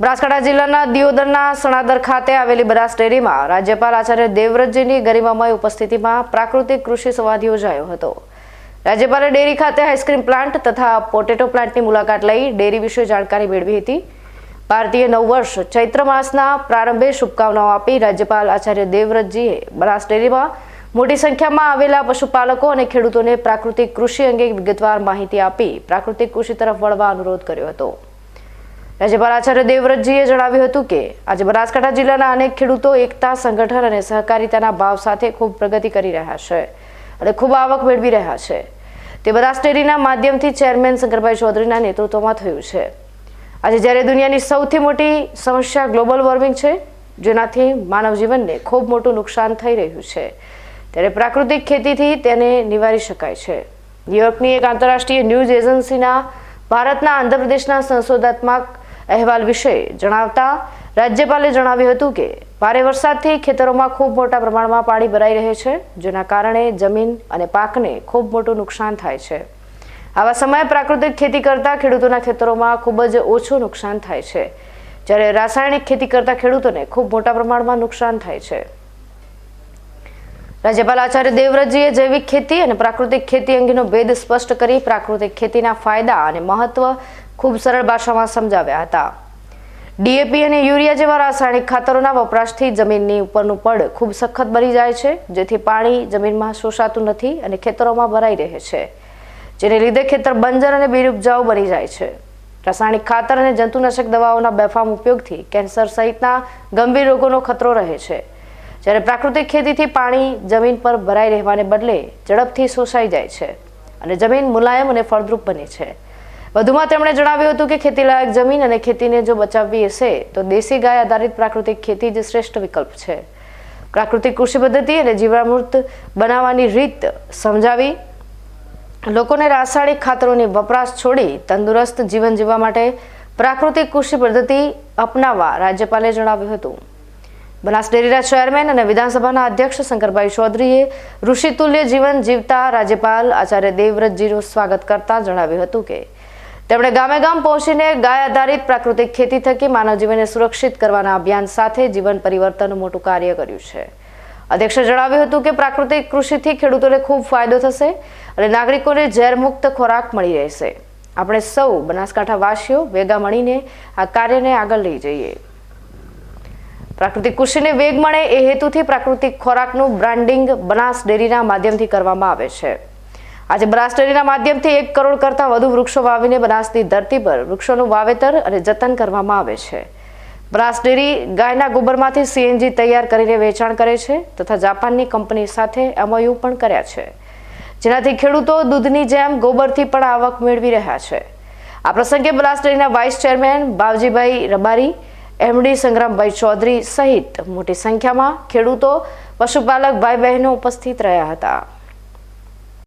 બનાસકાંઠા જિલ્લાના દિયોદરના સણાદર ખાતે આવેલી બનાસ ડેરીમાં રાજ્યપાલ આચાર્ય દેવવ્રતજીની ગરિમામય ઉપસ્થિતિમાં પ્રાકૃતિક કૃષિ સંવાદ યોજાયો હતો. રાજ્યપાલે ડેરી ખાતે આઈસ્ક્રીમ પ્લાન્ટ તથા પોટેટો પ્લાન્ટની મુલાકાત લઈ ડેરી વિશે જાણકારી મેળવી હતી. ભારતીય નવ વર્ષ ચૈત્ર માસના પ્રારંભે શુભકામનાઓ આપી રાજ્યપાલ આચાર્ય દેવવ્રતજીએ બનાસ ડેરીમાં મોટી સંખ્યામાં આવેલા પશુપાલકો અને ખેડૂતોને પ્રાકૃતિક કૃષિ અંગે વિગતવાર માહિતી આપી પ્રાકૃતિક કૃષિ તરફ વળવા અનુરોધ કર્યો હતો. રાજ્યપાલ આચાર્ય દેવવ્રતજીએ જણાવ્યું હતું કે, આજે બનાસકાંઠા જિલ્લાના અનેક ખેડૂતો એકતા સંગઠન અને સહકારિતાના ભાવ સાથે ખૂબ પ્રગતિ કરી રહ્યા છે અને ખૂબ આવક મેળવી રહ્યા છે. તે બનાસ ડેરીના માધ્યમથી ચેરમેન શંકરભાઈ ચૌધરીના નેતૃત્વમાં થયું છે. આજે જ્યારે દુનિયાની સૌથી મોટી સમસ્યા ગ્લોબલ વોર્મિંગ છે, જેનાથી માનવ જીવનને ખૂબ મોટું નુકસાન થઈ રહ્યું છે, ત્યારે પ્રાકૃતિક ખેતીથી તેને નિવારી શકાય છે. ન્યુયોર્કની એક આંતરરાષ્ટ્રીય ન્યૂઝ એજન્સીના ભારતના આંધ્રપ્રદેશના સંશોધાત્મક અહેવાલ વિશે જણાવતા રાજ્યપાલે જણાવ્યું હતું કે ભારે વરસાદથી ખેતરોમાં ખૂબ મોટા પ્રમાણમાં પાણી ભરાઈ રહે છે, જેના કારણે જમીન અને પાકને ખૂબ મોટું નુકસાન થાય છે. આવા સમયે પ્રાકૃતિક ખેતી કરતા ખેડૂતોના ખેતરોમાં ખૂબ જ ઓછું નુકસાન થાય છે. જ્યારે રાસાયણિક ખેતી કરતા ખેડૂતોને ખૂબ મોટા પ્રમાણમાં નુકસાન થાય છે. રાજ્યપાલ આચાર્ય દેવવ્રતજીએ જૈવિક ખેતી અને પ્રાકૃતિક ખેતી અંગેનો ભેદ સ્પષ્ટ કરી પ્રાકૃતિક ખેતીના ફાયદા અને મહત્વ ખૂબ સરળ ભાષામાં સમજાવ્યા હતા. ડીએપી અને યુરિયા જેવા રાસાયણિક ખાતરોના વપરાશથી જમીનની ઉપરનું પડ ખૂબ સખત બની જાય છે, જેથી પાણી જમીનમાં શોષાતું નથી અને ખેતરોમાં ભરાઈ રહે છે, જેને લીધે ખેતર બંજર અને બિનઉપજાઉ બની જાય છે. રાસાયણિક ખાતર અને જંતુનાશક દવાઓના બેફામ ઉપયોગથી કેન્સર સહિતના ગંભીર રોગોનો ખતરો રહે છે. જ્યારે પ્રાકૃતિક ખેતીથી પાણી જમીન પર ભરાઈ રહેવાને બદલે ઝડપથી શોષાઈ જાય છે અને જમીન મુલાયમ અને ફળદ્રુપ બને છે. વધુમાં તેમણે જણાવ્યું હતું કે ખેતીલાયક જમીન અને ખેતીને જો બચાવવી હશે, તો દેશી ગાય આધારિત પ્રાકૃતિક ખેતી જ શ્રેષ્ઠ વિકલ્પ છે. પ્રાકૃતિક કૃષિ પદ્ધતિ અને જીવામૃત બનાવવાની રીત સમજાવી, લોકોને રાસાયણિક ખાતરોની વપરાશ છોડી તંદુરસ્ત જીવન જીવવા માટે પ્રાકૃતિક કૃષિ પદ્ધતિ અપનાવવા રાજ્યપાલે જણાવ્યું હતું. બનાસ ડેરીના ચેરમેન અને વિધાનસભાના અધ્યક્ષ શંકરભાઈ ચૌધરીએ ઋષિતુલ્ય જીવન જીવતા રાજ્યપાલ આચાર્ય દેવવ્રતજીનું સ્વાગત કરતા જણાવ્યું હતું કે તેમણે ગામે ગામ પહોંચીને ગાય આધારિત પ્રાકૃતિક ખેતી થકી માનવ જીવનને સુરક્ષિત કરવાના અભિયાન સાથે જીવન પરિવર્તનનું મોટું કાર્ય કર્યું છે. અધ્યક્ષે જણાવ્યું હતું કે પ્રાકૃતિક કૃષિથી ખેડૂતોને ખૂબ ફાયદો થશે અને નાગરિકોને ઝેરમુક્ત ખોરાક મળી રહેશે. આપણે સૌ બનાસકાંઠા વાસીઓ ભેગા મળીને આ કાર્યને આગળ લઈ જઈએ. પ્રાકૃતિક કૃષિને વેગ મળે એ હેતુથી પ્રાકૃતિક ખોરાકનું બ્રાન્ડિંગ બનાસ ડેરીના માધ્યમથી કરવામાં આવે છે. આજે બનાસ ડેરીના માધ્યમથી એક કરોડ કરતાં વધુ વૃક્ષો વાવીને બનાસની ધરતી પર વૃક્ષોનું વાવેતર અને જતન કરવામાં આવે છે. બનાસ ડેરી ગાયના ગોબરમાંથી સીએનજી તૈયાર કરીને વેચાણ કરે છે તથા જાપાનની કંપની સાથે એમઓયુ પણ કર્યા છે. જેનાથી ખેડૂતો દૂધની જેમ ગોબરથી પણ આવક મેળવી રહ્યા છે. આ પ્રસંગે બનાસ ડેરીના vice chairman Bavjibhai Rabari MD Sangrambhai Chaudhary સહિત મોટી સંખ્યામાં ખેડૂતો પશુપાલક ભાઈ બહેનો ઉપસ્થિત રહ્યા હતા.